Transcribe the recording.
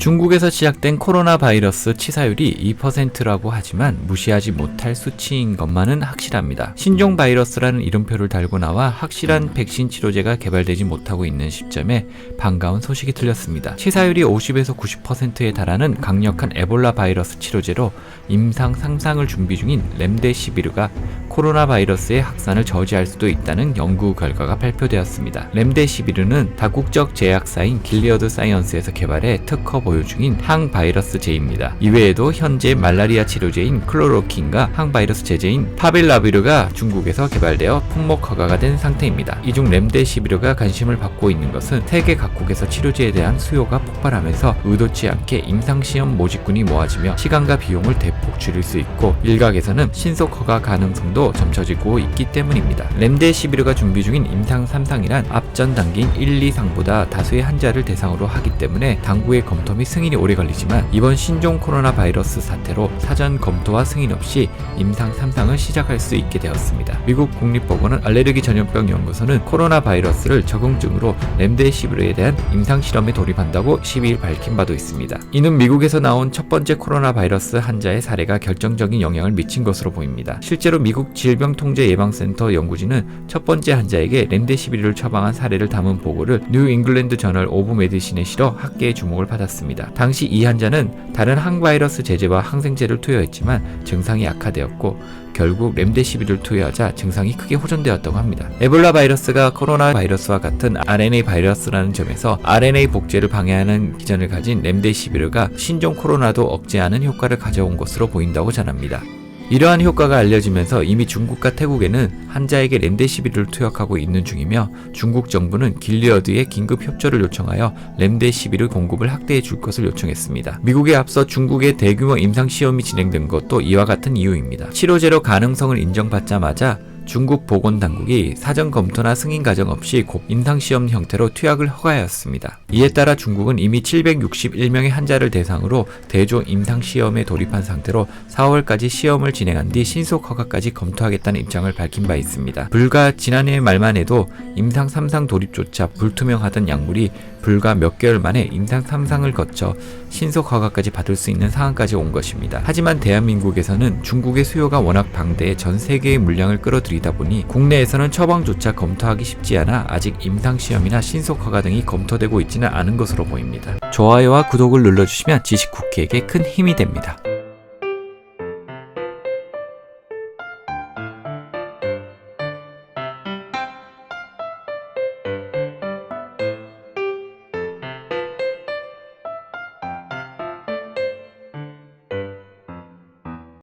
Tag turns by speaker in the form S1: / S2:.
S1: 중국에서 시작된 코로나 바이러스 치사율이 2%라고 하지만 무시하지 못할 수치인 것만은 확실합니다. 신종 바이러스라는 이름표를 달고 나와 확실한 백신 치료제가 개발되지 못하고 있는 시점에 반가운 소식이 들렸습니다. 치사율이 50에서 90%에 달하는 강력한 에볼라 바이러스 치료제로 임상 상상을 준비 중인 렘데시비르가 코로나 바이러스의 확산을 저지할 수도 있다는 연구 결과가 발표되었습니다. 렘데시비르는 다국적 제약사인 길리어드 사이언스에서 개발해 특허 보유 중인 항바이러스제입니다. 이외에도 현재 말라리아 치료제인 클로로킨과 항바이러스 제제인 파빌라비르가 중국에서 개발되어 품목 허가가 된 상태입니다. 이중 렘데시비르가 관심을 받고 있는 것은 세계 각국에서 치료제에 대한 수요가 폭발하면서 의도치 않게 임상시험 모집군이 모아지며 시간과 비용을 대폭 줄일 수 있고 일각에서는 신속 허가 가능성도 점쳐지고 있기 때문입니다. 렘데시비르가 준비 중인 임상 3상이란 앞전 단계인 1, 2상보다 다수의 환자를 대상으로 하기 때문에 당국의 검토 및 승인이 오래 걸리지만 이번 신종 코로나 바이러스 사태로 사전 검토와 승인 없이 임상 3상을 시작할 수 있게 되었습니다. 미국 국립보건원 알레르기 전염병 연구소는 코로나 바이러스를 적응증으로 렘데시비르에 대한 임상 실험에 돌입한다고 12일 밝힌 바도 있습니다. 이는 미국에서 나온 첫 번째 코로나 바이러스 환자의 사례가 결정적인 영향을 미친 것으로 보입니다. 실제로 미국 질병통제예방센터 연구진은 첫 번째 환자에게 렘데시비르를 처방한 사례를 담은 보고를 뉴 잉글랜드 저널 오브 메디신에 실어 학계의 주목을 받았습니다. 당시 이 환자는 다른 항바이러스 제제와 항생제를 투여했지만 증상이 악화되었고 결국 렘데시비를 투여하자 증상이 크게 호전되었다고 합니다. 에볼라 바이러스가 코로나 바이러스와 같은 RNA 바이러스라는 점에서 RNA 복제를 방해하는 기전을 가진 렘데시비르가 신종 코로나도 억제하는 효과를 가져온 것으로 보인다고 전합니다. 이러한 효과가 알려지면서 이미 중국과 태국에는 환자에게 렘데시비를 투약하고 있는 중이며 중국 정부는 길리어드에 긴급 협조를 요청하여 렘데시비를 공급을 확대해 줄 것을 요청했습니다. 미국에 앞서 중국의 대규모 임상 시험이 진행된 것도 이와 같은 이유입니다. 치료제로 가능성을 인정받자마자 중국 보건당국이 사전 검토나 승인 과정 없이 곧 임상시험 형태로 투약을 허가하였습니다. 이에 따라 중국은 이미 761명의 환자를 대상으로 대조 임상시험에 돌입한 상태로 4월까지 시험을 진행한 뒤 신속 허가까지 검토하겠다는 입장을 밝힌 바 있습니다. 불과 지난해 말만 해도 임상 3상 돌입조차 불투명하던 약물이 불과 몇 개월 만에 임상 3상을 거쳐 신속 허가까지 받을 수 있는 상황까지 온 것입니다. 하지만 대한민국에서는 중국의 수요가 워낙 방대해 전 세계의 물량을 끌어들이 다 보니 국내에서는 처방조차 검토하기 쉽지 않아 아직 임상시험이나 신속 허가 등이 검토되고 있지는 않은 것으로 보입니다. 좋아요와 구독을 눌러주시면 지식쿠키에게 큰 힘이 됩니다.